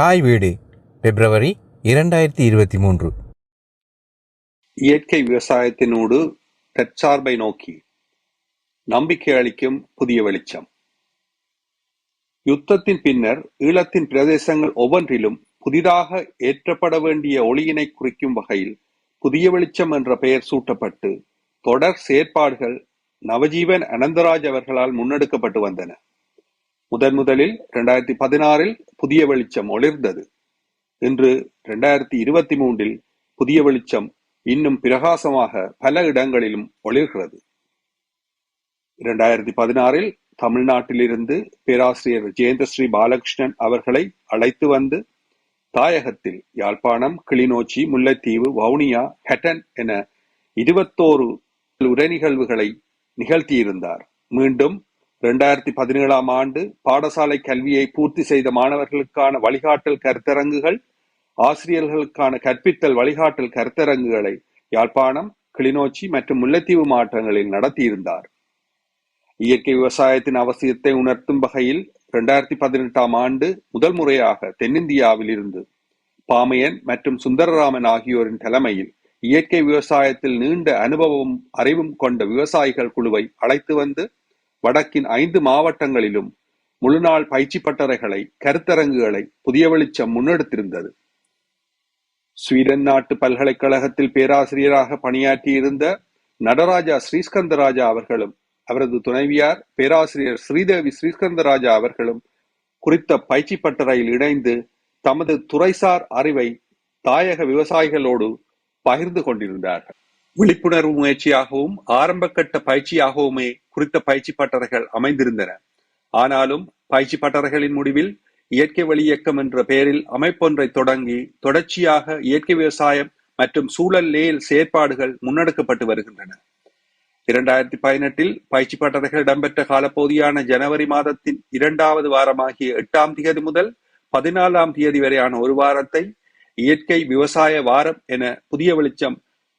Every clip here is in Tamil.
தாய் வீடு பிப்ரவரி இரண்டாயிரத்தி இருபத்தி மூன்று. இயற்கை விவசாயத்தினோடு தற்சார்பை நோக்கி நம்பிக்கை அளிக்கும் புதிய வெளிச்சம். யுத்தத்தின் பின்னர் ஈழத்தின் பிரதேசங்கள் ஒவ்வொன்றிலும் புதிதாக ஏற்றப்பட வேண்டிய ஒளியினை குறிக்கும் வகையில் புதிய வெளிச்சம் என்ற பெயர் சூட்டப்பட்டு தொடர் செயற்பாடுகள் நவஜீவன் அனந்தராஜ் அவர்களால் முன்னெடுக்கப்பட்டு வந்தன. முதன் முதலில் இரண்டாயிரத்தி பதினாறில் புதிய வெளிச்சம் ஒளிர்ந்தது. இன்று இரண்டாயிரத்தி இருபத்தி மூன்றில் புதிய வெளிச்சம் இன்னும் பிரகாசமாக பல இடங்களிலும் ஒளிர்கிறது. இரண்டாயிரத்தி பதினாறில் தமிழ்நாட்டிலிருந்து பேராசிரியர் ஜெயந்தஸ்ரீ பாலகிருஷ்ணன் அவர்களை அழைத்து வந்து தாயகத்தில் யாழ்ப்பாணம் கிளிநொச்சி முல்லைத்தீவு வவுனியா ஹெட்டன் என இருபத்தோரு உரை நிகழ்வுகளை நிகழ்த்தியிருந்தார். மீண்டும் இரண்டாயிரத்தி பதினேழாம் ஆண்டு பாடசாலை கல்வியை பூர்த்தி செய்த மாணவர்களுக்கான வழிகாட்டல் கருத்தரங்குகள் ஆசிரியர்களுக்கான கற்பித்தல் வழிகாட்டல் கருத்தரங்குகளை யாழ்ப்பாணம் கிளிநொச்சி மற்றும் முல்லைத்தீவு மாவட்டங்களில் நடத்தியிருந்தார். இயற்கை விவசாயத்தின் அவசியத்தை உணர்த்தும் வகையில் இரண்டாயிரத்தி பதினெட்டாம் ஆண்டு முதல் முறையாக தென்னிந்தியாவில் இருந்து பாமையன் மற்றும் சுந்தரராமன் ஆகியோரின் தலைமையில் இயற்கை விவசாயத்தில் நீண்ட அனுபவமும் அறிவும் கொண்ட விவசாயிகள் குழுவை அழைத்து வந்து வடக்கின் ஐந்து மாவட்டங்களிலும் முழுநாள் பயிற்சி பட்டறைகளை கருத்தரங்குகளை புதிய வெளிச்சம் முன்னெடுத்திருந்தது. ஸ்வீடன் நாட்டு பல்கலைக்கழகத்தில் பேராசிரியராக பணியாற்றியிருந்த நடராஜா ஸ்ரீஸ்கந்தராஜா அவர்களும் அவரது துணைவியார் பேராசிரியர் ஸ்ரீதேவி ஸ்ரீஸ்கந்தராஜா அவர்களும் குறித்த பயிற்சி பட்டறையில் இணைந்து தமது துறைசார் அறிவை தாயக விவசாயிகளோடு பகிர்ந்து கொண்டிருந்தார்கள். விழிப்புணர்வு முயற்சியாகவும் ஆரம்பகட்ட பயிற்சியாகவுமே குறித்த பயிற்சி பட்டறைகள் அமைந்திருந்தன. ஆனாலும் பயிற்சி பட்டறைகளின் முடிவில் இயற்கை வழி இயக்கம் என்ற பெயரில் அமைப்பொன்றை தொடங்கி தொடர்ச்சியாக இயற்கை விவசாயம் மற்றும் சூழல் லேல் செயற்பாடுகள் முன்னெடுக்கப்பட்டு வருகின்றன. இரண்டாயிரத்தி பதினெட்டில் பயிற்சி பட்டறைகள் இடம்பெற்ற காலப்பகுதியான ஜனவரி மாதத்தின் இரண்டாவது வாரமாகிய எட்டாம் தேதி முதல் பதினாலாம் தேதி வரையான ஒரு வாரத்தை இயற்கை விவசாய வாரம் என புதிய வெளிச்சம்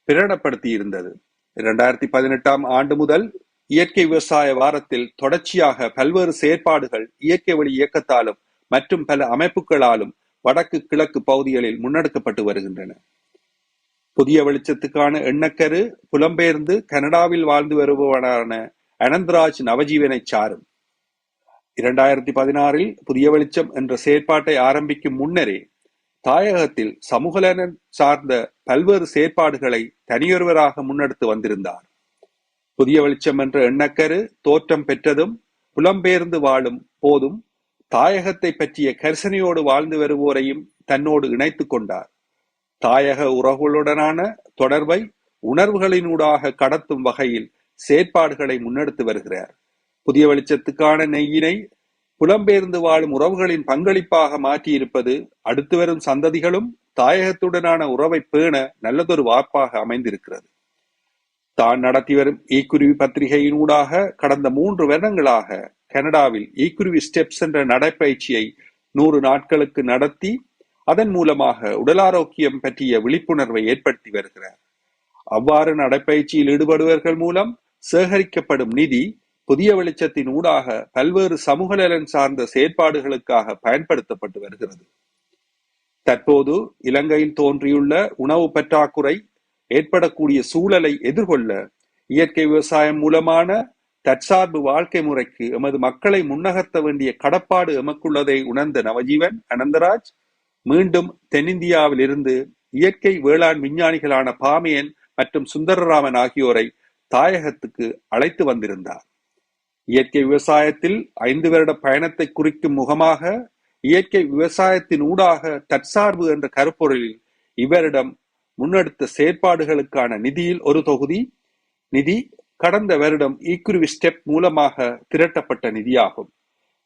பிரகடனப்படுத்தி இருந்தது இரண்டாயிரத்தி பதினெட்டாம் ஆண்டு முதல் இயற்கை விவசாய வாரத்தில் தொடர்ச்சியாக பல்வேறு செயற்பாடுகள் இயற்கை வழி இயக்கத்தாலும் மற்றும் பல அமைப்புகளாலும் வடக்கு கிழக்கு பகுதிகளில் முன்னெடுக்கப்பட்டு வருகின்றன. புதிய வெளிச்சத்துக்கான எண்ணக்கரு புலம்பெயர்ந்து கனடாவில் வாழ்ந்து வருபவனான அனந்தராஜ் நவஜீவனை சாரும். இரண்டாயிரத்தி பதினாறில் புதிய வெளிச்சம் என்ற செயற்பாட்டை ஆரம்பிக்கும் முன்னரே தாயகத்தில் சமூகநலன் சார்ந்த பல்வேறு செயற்பாடுகளை தனியொருவராக முன்னெடுத்து வந்திருந்தார். புதிய வெளிச்சம் என்ற எண்ணக்கரு தோற்றம் பெற்றதும் புலம்பெயர்ந்து வாழும் போதும் தாயகத்தை பற்றிய கரிசனையோடு வாழ்ந்து வருவோரையும் தன்னோடு இணைத்துக் கொண்டார். தாயக உறவுகளுடனான தொடர்பை உணர்வுகளினூடாக கடத்தும் வகையில் செயற்பாடுகளை முன்னெடுத்து வருகிறார். புதிய வெளிச்சத்துக்கான நெய்யினை புலம்பெயர்ந்து வாழும் உறவுகளின் பங்களிப்பாக மாற்றியிருப்பது அடுத்து வரும் சந்ததிகளும் தாயகத்துடனான உறவை பேண நல்லதொரு வாய்ப்பாக அமைந்திருக்கிறது. தான் நடத்தி வரும் ஈக்குருவி பத்திரிகையினூடாக கடந்த மூன்று வருடங்களாக கனடாவில் ஈக்குருவி ஸ்டெப்ஸ் என்ற நடைப்பயிற்சியை நூறு நாட்களுக்கு நடத்தி அதன் மூலமாக உடல் ஆரோக்கியம் பற்றிய விழிப்புணர்வை ஏற்படுத்தி வருகிறார். அவ்வாறு நடைப்பயிற்சியில் ஈடுபடுவர்கள் மூலம் சேகரிக்கப்படும் நிதி புதிய வெளிச்சத்தின் ஊடாக பல்வேறு சமூக நலன் சார்ந்த செயற்பாடுகளுக்காக பயன்படுத்தப்பட்டு வருகிறது. தற்போது இலங்கையில் தோன்றியுள்ள உணவு பற்றாக்குறை ஏற்படக்கூடிய சூழலை எதிர்கொள்ள இயற்கை விவசாயம் மூலமான தற்சார்பு வாழ்க்கை முறைக்கு எமது மக்களை முன்னகர்த்த வேண்டிய கடப்பாடு எமக்குள்ளதை உணர்ந்த நவஜீவன் அனந்தராஜ் மீண்டும் தென்னிந்தியாவில் இருந்து இயற்கை வேளாண் விஞ்ஞானிகளான பாமியன் மற்றும் சுந்தரராமன் ஆகியோரை தாயகத்துக்கு அழைத்து வந்திருந்தார். இயற்கை விவசாயத்தில் ஐந்து வருட பயணத்தை குறிக்கும் முகமாக இயற்கை விவசாயத்தின் ஊடாக தற்சார்பு என்ற கருப்பொருளில் இவரிடம் முன்னெடுத்த செயற்பாடுகளுக்கான நிதியில் ஒரு தொகுதி நிதி கடந்த வருடம் ஈக்குருவி ஸ்டெப் மூலமாக திரட்டப்பட்ட நிதியாகும்.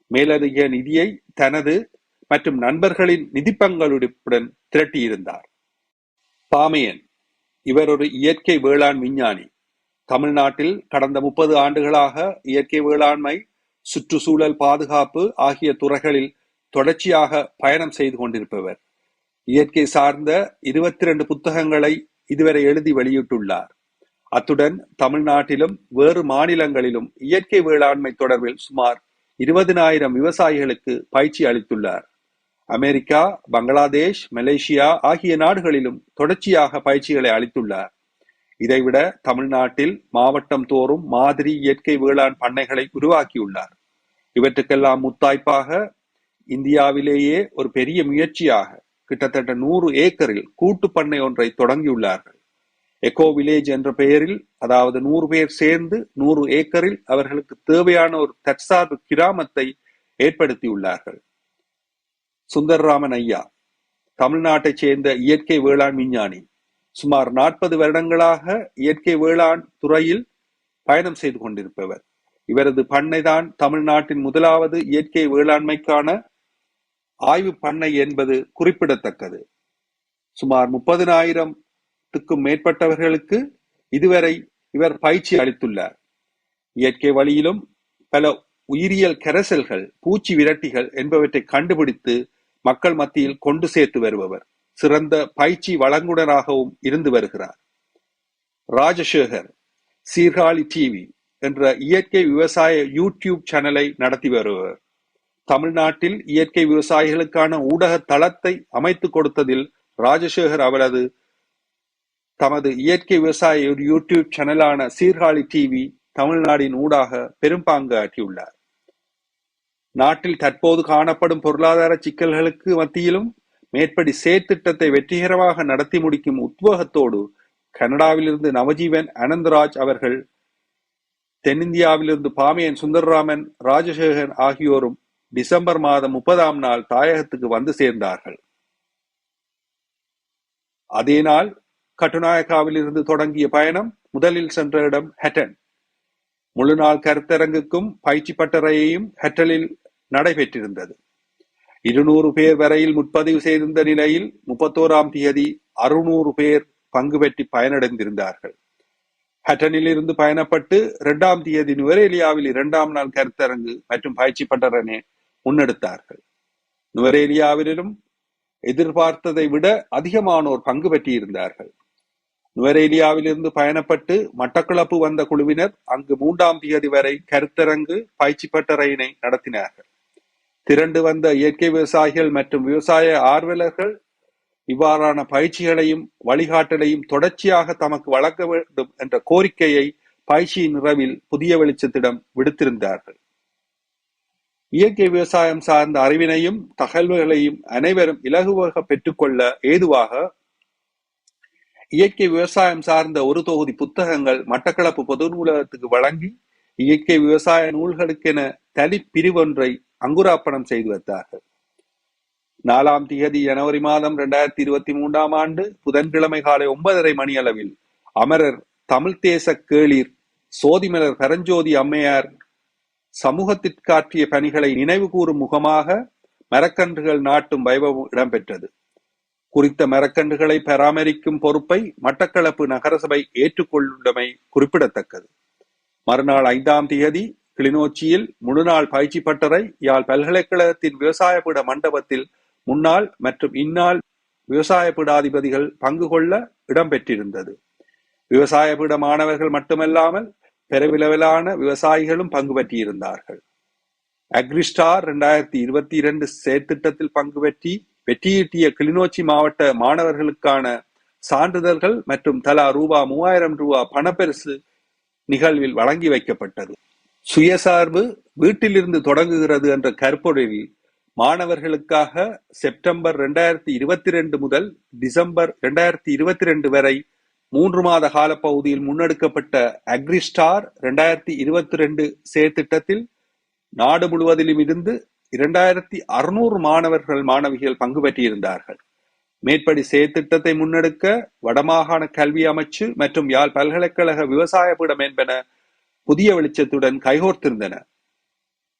மேலதிக நிதியை தனது மற்றும் நண்பர்களின் நிதி பங்களிப்புடன் திரட்டியிருந்தார். பாமையன் இவர் ஒரு இயற்கை வேளாண் விஞ்ஞானி. தமிழ்நாட்டில் கடந்த முப்பது ஆண்டுகளாக இயற்கை வேளாண்மை சுற்றுச்சூழல் பாதுகாப்பு ஆகிய துறைகளில் தொடர்ச்சியாக பயணம் செய்து கொண்டிருப்பவர். இயற்கை சார்ந்த இருபத்தி ரெண்டு புத்தகங்களை இதுவரை எழுதி வெளியிட்டுள்ளார். அத்துடன் தமிழ்நாட்டிலும் வேறு மாநிலங்களிலும் இயற்கை வேளாண்மை தொடர்பில் சுமார் இருபதினாயிரம் விவசாயிகளுக்கு பயிற்சி அளித்துள்ளார். அமெரிக்கா பங்களாதேஷ் மலேசியா ஆகிய நாடுகளிலும் தொடர்ச்சியாக பயிற்சிகளை அளித்துள்ளார். இதைவிட தமிழ்நாட்டில் மாவட்டம் தோறும் மாதிரி இயற்கை வேளாண் பண்ணைகளை உருவாக்கியுள்ளார். இவற்றுக்கெல்லாம் முத்தாய்ப்பாக இந்தியாவிலேயே ஒரு பெரிய முயற்சியாக கிட்டத்தட்ட நூறு ஏக்கரில் கூட்டு பண்ணை ஒன்றை தொடங்கியுள்ளார்கள். எக்கோ வில்லேஜ் என்ற பெயரில் அதாவது நூறு பேர் சேர்ந்து நூறு ஏக்கரில் அவர்களுக்கு தேவையான ஒரு தற்சார்பு கிராமத்தை ஏற்படுத்தியுள்ளார்கள். சுந்தர்ராமன் ஐயா தமிழ்நாட்டைச் சேர்ந்த இயற்கை வேளாண் விஞ்ஞானி. சுமார் நாற்பது வருடங்களாக இயற்கை வேளாண் துறையில் பயணம் செய்து கொண்டிருப்பவர். இவரது பண்ணைதான் தமிழ்நாட்டின் முதலாவது இயற்கை வேளாண்மைக்கான ஆய்வு பண்ணை என்பது குறிப்பிடத்தக்கது. சுமார் முப்பதினாயிரத்துக்கும் மேற்பட்டவர்களுக்கு இதுவரை இவர் பயிற்சி அளித்துள்ளார். இயற்கை வழியிலும் பல உயிரியல் கரைசல்கள் பூச்சி விரட்டிகள் என்பவற்றை கண்டுபிடித்து மக்கள் மத்தியில் கொண்டு சேர்த்து வருபவர். சிறந்த பயிற்சி வழங்குனராகவும் இருந்து வருகிறார். ராஜசேகர் சீர்காழி டிவி என்ற இயற்கை விவசாய யூடியூப் சேனலை நடத்தி வருபவர். தமிழ்நாட்டில் இயற்கை விவசாயிகளுக்கான ஊடக தளத்தை அமைத்து கொடுத்ததில் ராஜசேகர் அவரது தமது இயற்கை விவசாய யூடியூப் சேனலான சீர்காழி டிவி தமிழ்நாடின் ஊடாக பெரும்பாங்கு ஆற்றியுள்ளார். நாட்டில் தற்போது காணப்படும் பொருளாதார சிக்கல்களுக்கு மத்தியிலும் மேற்படி செயற்திட்டத்தை வெற்றிகரமாக நடத்தி முடிக்கும் உத்வேகத்தோடு கனடாவிலிருந்து நவஜீவன் அனந்தராஜ் அவர்கள் தென்னிந்தியாவிலிருந்து பாமியன் சுந்தரராமன் ராஜசேகரன் ஆகியோரும் டிசம்பர் மாதம் முப்பதாம் நாள் தாயகத்துக்கு வந்து சேர்ந்தார்கள். அதே நாள் கட்டுநாயக்காவில் இருந்து தொடங்கிய பயணம் முதலில் சென்ற இடம் ஹெட்டன். முழு நாள் கருத்தரங்குக்கும் பயிற்சி பட்டறையையும் ஹெட்டலில் நடைபெற்றிருந்தது. இருநூறு பேர் வரையில் முற்பதிவு செய்திருந்த நிலையில் முப்பத்தோராம் தேதி அறுநூறு பேர் பங்கு பெற்றி பயனடைந்திருந்தார்கள். ஹட்டனில் இருந்து பயணப்பட்டு இரண்டாம் தேதி நுவரேலியாவில் இரண்டாம் நாள் கருத்தரங்கு மற்றும் பயிற்சி பட்டரனை முன்னெடுத்தார்கள். நுவரேலியாவிலும் எதிர்பார்த்ததை விட அதிகமானோர் பங்கு பெற்றிருந்தார்கள். நுவரேலியாவிலிருந்து பயணப்பட்டு மட்டக்களப்பு வந்த குழுவினர் அங்கு மூன்றாம் தேதி வரை கருத்தரங்கு பயிற்சி பட்டறையினை நடத்தினார்கள். திரண்டு வந்த இயற்கை விவசாயிகள் மற்றும் விவசாய ஆர்வலர்கள் இவ்வாறான பயிற்சிகளையும் வழிகாட்டலையும் தொடர்ச்சியாக தமக்கு வழங்க வேண்டும் என்ற கோரிக்கையை பயிற்சியின் நிறவில் புதிய வெளிச்சத்திடம் விடுத்திருந்தார்கள். இயற்கை விவசாயம் சார்ந்த அறிவினையும் தகவல்களையும் அனைவரும் இலகுவாக பெற்றுக்கொள்ள ஏதுவாக இயற்கை விவசாயம் சார்ந்த ஒரு தொகுதி புத்தகங்கள் மட்டக்களப்பு பொது நூலகத்துக்கு வழங்கி இயற்கை விவசாய நூல்களுக்கென தனி பிரிவொன்றை அங்குராப்பணம் செய்து வைத்தார்கள். நாலாம் திகதி ஜனவரி மாதம் இரண்டாயிரத்தி இருபத்தி மூன்றாம் ஆண்டு புதன்கிழமை காலை ஒன்பதரை மணி அளவில் அமரர் தமிழ் தேச கேளிர் சோதிமலர் பரஞ்சோதி அம்மையார் சமூகத்திற்காற்றிய பணிகளை நினைவு கூறும் முகமாக மரக்கன்றுகள் நாட்டும் வைபவம் இடம்பெற்றது. குறித்த மரக்கன்றுகளை பராமரிக்கும் பொறுப்பை மட்டக்களப்பு நகரசபை ஏற்றுக்கொண்டுள்ளமை குறிப்பிடத்தக்கது. மறுநாள் ஐந்தாம் தேதி கிளிநொச்சியில் முழுநாள் பயிற்சி பட்டறை யாழ் பல்கலைக்கழகத்தின் விவசாய பீட மண்டபத்தில் முன்னாள் மற்றும் இந்நாள் விவசாய பீடாதிபதிகள் பங்கு கொள்ள இடம்பெற்றிருந்தது விவசாய பீட மாணவர்கள் மட்டுமல்லாமல் பெருவிளவிலான விவசாயிகளும் பங்கு பற்றியிருந்தார்கள் அக்ரிஸ்டார் இரண்டாயிரத்தி இருபத்தி இரண்டு செயற்திட்டத்தில் பங்கு பெற்றி வெற்றியீட்டிய கிளிநொச்சி மாவட்ட மாணவர்களுக்கான சான்றிதழ்கள் மற்றும் தலா ரூபா மூவாயிரம் ரூபா பணப்பரிசு நிகழ்வில் வழங்கி வைக்கப்பட்டது. சுயசார்பு வீட்டிலிருந்து தொடங்குகிறது என்ற கருப்பொருளில் மாணவர்களுக்காக செப்டம்பர் இரண்டாயிரத்தி இருபத்தி ரெண்டு முதல் டிசம்பர் இரண்டாயிரத்தி இருபத்தி ரெண்டு வரை மூன்று மாத கால பகுதியில் முன்னெடுக்கப்பட்ட அக்ரிஸ்டார் இரண்டாயிரத்தி இருபத்தி ரெண்டு செயற்திட்டத்தில் நாடு முழுவதிலும் இருந்து இரண்டாயிரத்தி அறுநூறு மாணவர்கள் மாணவிகள் பங்கு பெற்றிருந்தார்கள். மேற்படி செயற்திட்டத்தை முன்னெடுக்க வடமாகாண கல்வி அமைச்சு மற்றும் யாழ் பல்கலைக்கழக விவசாய பீடம் என்பன புதிய வெளிச்சத்துடன் கைகோர்த்திருந்தன.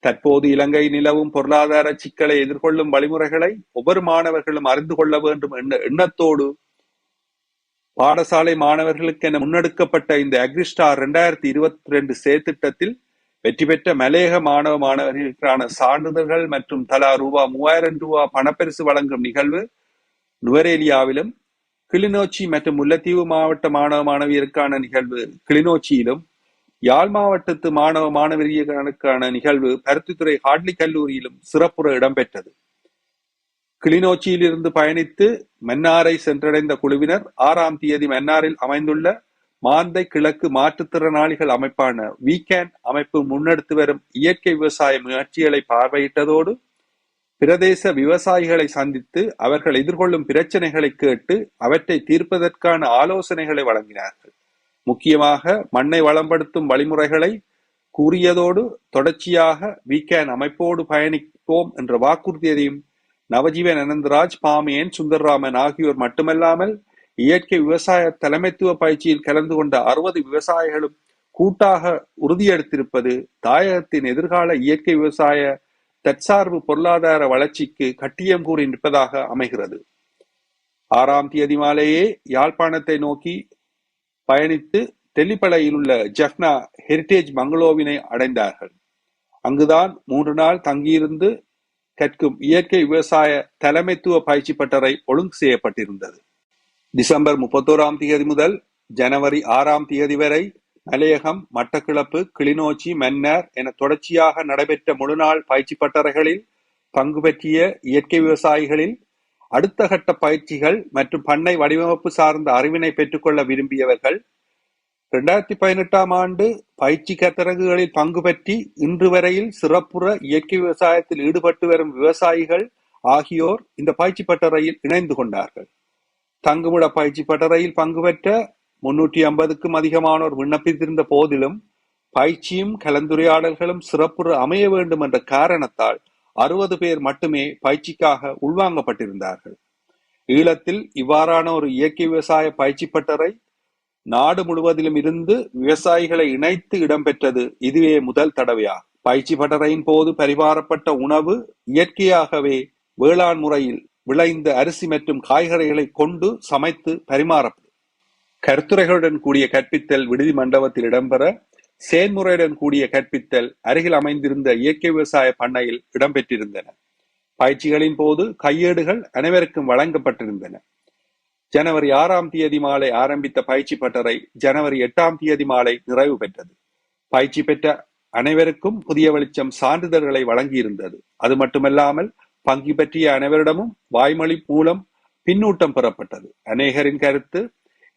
தற்போது இலங்கை நிலவும் பொருளாதார சிக்கலை எதிர்கொள்ளும் வழிமுறைகளை ஒவ்வொரு மாணவர்களும் அறிந்து கொள்ள வேண்டும் என்ற எண்ணத்தோடு பாடசாலை மாணவர்களுக்கென முன்னெடுக்கப்பட்ட இந்த அக்ரிஸ்டார் இரண்டாயிரத்தி இருபத்தி ரெண்டு செயற்திட்டத்தில் வெற்றி பெற்ற மலேக மாணவ மாணவர்களுக்கான சான்றிதழ்கள் மற்றும் தலா ரூபா மூவாயிரம் ரூபா பணப்பரிசு வழங்கும் நிகழ்வு நுவரேலியாவிலும் கிளிநொச்சி மற்றும் முல்லைத்தீவு மாவட்ட மாணவ மாணவியருக்கான நிகழ்வு கிளிநொச்சியிலும் யாழ் மாவட்டத்து மாணவ மாணவியர்களுக்கான நிகழ்வு பருத்தித்துறை ஹாட்லி கல்லூரியிலும் சிறப்புற இடம்பெற்றது கிளிநொச்சியிலிருந்து பயணித்து மன்னாரை சென்றடைந்த குழுவினர் ஆறாம் தேதி மன்னாரில் அமைந்துள்ள மாந்தை கிழக்கு மாற்றுத்திறனாளிகள் அமைப்பான வீக்கேன் அமைப்பு முன்னெடுத்து வரும் இயற்கை விவசாய முயற்சிகளை பார்வையிட்டதோடு பிரதேச விவசாயிகளை சந்தித்து அவர்கள் எதிர்கொள்ளும் பிரச்சனைகளை கேட்டு அவற்றை தீர்ப்பதற்கான ஆலோசனைகளை வழங்கினார்கள். முக்கியமாக மண்ணை வளம்படுத்தும் வழிமுறைகளை கூறியதோடு தொடர்ச்சியாக வீக்கேன் அமைப்போடு பயணிப்போம் என்ற வாக்குறுதியையும் நவஜீவன் அனந்தராஜ் பாமியன் சுந்தர்ராமன் ஆகியோர் மட்டுமல்லாமல் இயற்கை விவசாய தலைமைத்துவ பயிற்சியில் கலந்து கொண்ட அறுபது விவசாயிகளும் கூட்டாக உறுதியெடுத்திருப்பது தாயகத்தின் எதிர்கால இயற்கை விவசாய தற்சார்பு பொருளாதார வளர்ச்சிக்கு கட்டியம் கூறி நிற்பதாக அமைகிறது. ஆறாம் தேதி மாலையே யாழ்ப்பாணத்தை நோக்கி பயணித்து தெல்லிப்பளையில் உள்ள ஜெஃப்னா ஹெரிட்டேஜ் மங்களோவினை அடைந்தார்கள். அங்குதான் மூன்று நாள் தங்கியிருந்து கற்கும் இயற்கை விவசாய தலைமைத்துவ பயிற்சி பட்டறை ஒழுங்கு செய்யப்பட்டிருந்தது. டிசம்பர் முப்பத்தோராம் தேதி முதல் ஜனவரி ஆறாம் தேதி வரை மலையகம் மட்டக்கிளப்பு கிளிநொச்சி மன்னார் என தொடர்ச்சியாக நடைபெற்ற முழுநாள் பயிற்சி பட்டறைகளில் பங்கு பற்றிய இயற்கை விவசாயிகளில் அடுத்த கட்ட பயிற்சிகள் மற்றும் பண்ணை வடிவமைப்பு சார்ந்த அறிவினை பெற்றுக்கொள்ள விரும்பியவர்கள் இரண்டாயிரத்தி பதினெட்டாம் ஆண்டு பயிற்சி கத்தரங்குகளில் பங்கு பற்றி இன்று வரையில் சிறப்புற இயற்கை விவசாயத்தில் ஈடுபட்டு வரும் விவசாயிகள் ஆகியோர் இந்த பயிற்சி பட்டறையில் இணைந்து கொண்டார்கள். தங்குமிட பயிற்சி பட்டறையில் பங்கு பெற்ற முன்னூற்றி ஐம்பதுக்கும் அதிகமானோர் விண்ணப்பித்திருந்த போதிலும் பயிற்சியும் கலந்துரையாடல்களும் சிறப்புற அமைய வேண்டும் என்ற காரணத்தால் அறுபது பேர் மட்டுமே பயிற்சிக்காக உள்வாங்கப்பட்டிருந்தார்கள். ஈழத்தில் இவ்வாறான ஒரு இயற்கை விவசாய பயிற்சி பட்டறை நாடு முழுவதிலும் இருந்து விவசாயிகளை இணைத்து இடம்பெற்றது இதுவே முதல் தடவையாகும் பயிற்சி பட்டறையின் போது பரிமாறப்பட்ட உணவு இயற்கையாகவே வேளாண் முறையில் விளைந்த அரிசி மற்றும் காய்கறிகளை கொண்டு சமைத்து பரிமாறப்படும் கருத்துரைகளுடன் கூடிய கற்பித்தல் விடுதி மண்டபத்தில் இடம்பெற செயல்முறையுடன் கூடிய கற்பித்தல் அருகில் அமைந்திருந்த இயற்கை விவசாய பண்ணையில் இடம்பெற்றிருந்தன. பயிற்சிகளின் போது கையேடுகள் அனைவருக்கும் வழங்கப்பட்டிருந்தன. ஜனவரி ஆறாம் தேதி மாலை ஆரம்பித்த பயிற்சி பட்டறை ஜனவரி எட்டாம் தேதி மாலை நிறைவு பெற்றது. பயிற்சி பெற்ற அனைவருக்கும் புதிய வெளிச்சம் சான்றிதழ்களை வழங்கியிருந்தது. அது மட்டுமல்லாமல் பங்கு பற்றிய அனைவரிடமும் வாய்மொழி மூலம் பின்னூட்டம் பெறப்பட்டது. அநேகரின் கருத்து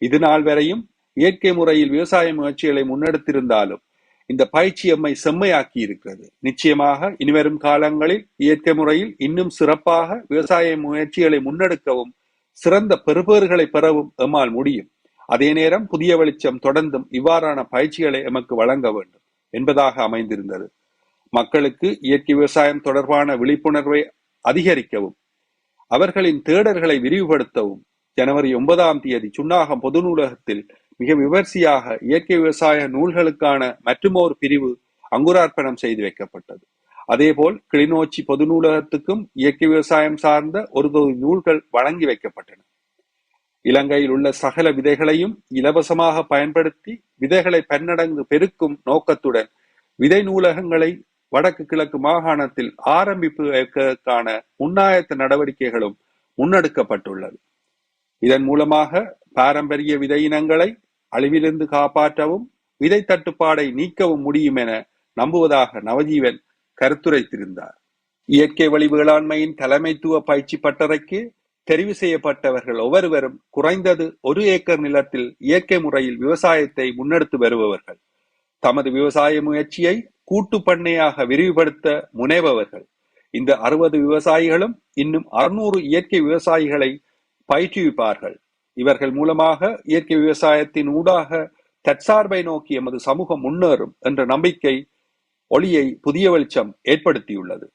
இது நாள் வரையும் இயற்கை முறையில் விவசாய முயற்சிகளை முன்னெடுத்திருந்தாலும் இந்த பயிற்சி எம்மை செம்மையாக்கி இருக்கிறது நிச்சயமாக இனிவரும் காலங்களில் இயற்கை முறையில் இன்னும் சிறப்பாக விவசாய முயற்சிகளை முன்னெடுக்கவும் சிறந்த பெறுபேறுகளை பெறவும் எம்மால் முடியும். அதே நேரம் புதிய வெளிச்சம் தொடர்ந்தும் இவ்வாறான பயிற்சிகளை எமக்கு வழங்க வேண்டும் என்பதாக அமைந்திருந்தது. மக்களுக்கு இயற்கை விவசாயம் தொடர்பான விழிப்புணர்வை அதிகரிக்கவும் அவர்களின் தேடர்களை விரிவுபடுத்தவும் ஜனவரி ஒன்பதாம் தேதி சுன்னாகம் பொது நூலகத்தில் மிக விமர்சையாக இயற்கை விவசாய நூல்களுக்கான மற்றுமோர் பிரிவு அங்குரார்ப்பணம் செய்து வைக்கப்பட்டது. அதேபோல் கிளிநொச்சி பொது நூலகத்துக்கும் இயற்கை விவசாயம் சார்ந்த ஒரு தொகுதி நூல்கள் வழங்கி வைக்கப்பட்டன. இலங்கையில் உள்ள சகல விதைகளையும் இலவசமாக பயன்படுத்தி விதைகளை பன்னடங்கு பெருக்கும் நோக்கத்துடன் விதை நூலகங்களை வடக்கு கிழக்கு மாகாணத்தில் ஆரம்பிப்பு ஆரம்பிப்பதற்கான முன்னாயத்த நடவடிக்கைகளும் முன்னெடுக்கப்பட்டுள்ளது. இதன் மூலமாக பாரம்பரிய விதை இனங்களை அழிவிலிருந்து காப்பாற்றவும் விதை தட்டுப்பாடை நீக்கவும் முடியும் என நம்புவதாக நவஜீவன் கருத்துரைத்திருந்தார். இயற்கை வழி வேளாண்மையின் தலைமைத்துவ பயிற்சி பட்டறைக்கு தெரிவு செய்யப்பட்டவர்கள் ஒவ்வொருவரும் குறைந்தது ஒரு ஏக்கர் நிலத்தில் இயற்கை முறையில் விவசாயத்தை முன்னெடுத்து வருபவர்கள். தமது விவசாய முயற்சியை கூட்டு பண்ணையாக விரிவுபடுத்த முனைபவர்கள். இந்த அறுபது விவசாயிகளும் இன்னும் அறுநூறு இயற்கை விவசாயிகளை பயிற்றுவிப்பார்கள். இவர்கள் மூலமாக இயற்கை விவசாயத்தின் ஊடாக தற்சார்பை நோக்கி எமது சமூகம் முன்னேறும் என்ற நம்பிக்கை ஒளியை புதிய வெளிச்சம் ஏற்படுத்தியுள்ளது.